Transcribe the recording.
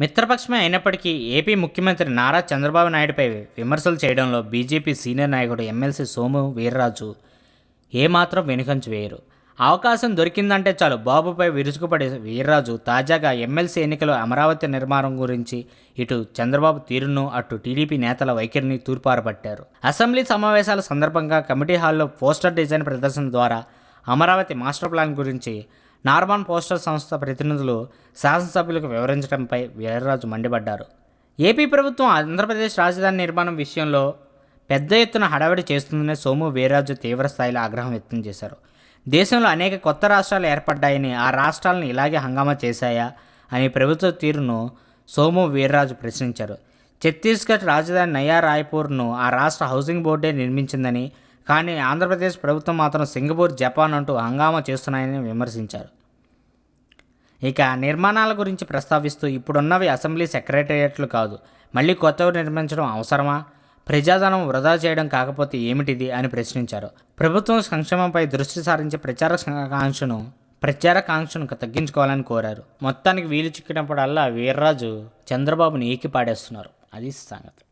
మిత్రపక్షమే అయినప్పటికీ ఏపీ ముఖ్యమంత్రి నారా చంద్రబాబు నాయుడుపై విమర్శలు చేయడంలో బీజేపీ సీనియర్ నాయకుడు ఎమ్మెల్సీ సోము వీర్రాజు ఏమాత్రం వెనుకంచు వేయరు. అవకాశం దొరికిందంటే చాలు బాబుపై విరుచుకుపడే వీర్రాజు తాజాగా ఎమ్మెల్సీ ఎన్నికలు అమరావతి నిర్మాణం గురించి ఇటు చంద్రబాబు తీరును అటు టీడీపీ నేతల వైఖరిని తూర్పారబట్టారు. అసెంబ్లీ సమావేశాల సందర్భంగా కమిటీ హాల్లో పోస్టర్ డిజైన్ ప్రదర్శన ద్వారా అమరావతి మాస్టర్ ప్లాన్ గురించి నార్మాన్ పోస్టర్ సంస్థ ప్రతినిధులు శాసనసభ్యులకు వివరించడంపై వీర్రాజు మండిపడ్డారు. ఏపీ ప్రభుత్వం ఆంధ్రప్రదేశ్ రాజధాని నిర్మాణం విషయంలో పెద్ద ఎత్తున హడావిడి చేస్తుందనే సోము వీర్రాజు తీవ్ర స్థాయిలో ఆగ్రహం వ్యక్తం చేశారు. దేశంలో అనేక కొత్త రాష్ట్రాలు ఏర్పడ్డాయని ఆ రాష్ట్రాలను ఇలాగే హంగామా చేశాయా అని ప్రభుత్వ తీరును సోము వీర్రాజు ప్రశ్నించారు. ఛత్తీస్గఢ్ రాజధాని నయా రాయ్పూర్ను ఆ రాష్ట్ర హౌసింగ్ బోర్డే నిర్మించిందని కానీ ఆంధ్రప్రదేశ్ ప్రభుత్వం మాత్రం సింగపూర్ జపాన్ అంటూ హంగామా చేస్తున్నాయని విమర్శించారు. ఇక నిర్మాణాల గురించి ప్రస్తావిస్తూ ఇప్పుడున్నవి అసెంబ్లీ సెక్రటేరియట్లు కాదు. మళ్ళీ కొత్తవి నిర్మించడం అవసరమా? ప్రజాధనం వృధా చేయడం కాకపోతే ఏమిటిది అని ప్రశ్నించారు. ప్రభుత్వం సంక్షేమంపై దృష్టి సారించే ప్రచార కాంక్షను ప్రచార కాంక్షను తగ్గించుకోవాలని కోరారు. మొత్తానికి వీలు చిక్కినప్పుడల్లా వీర్రాజు చంద్రబాబుని ఏకి పాడేస్తున్నారు అది సంగతి.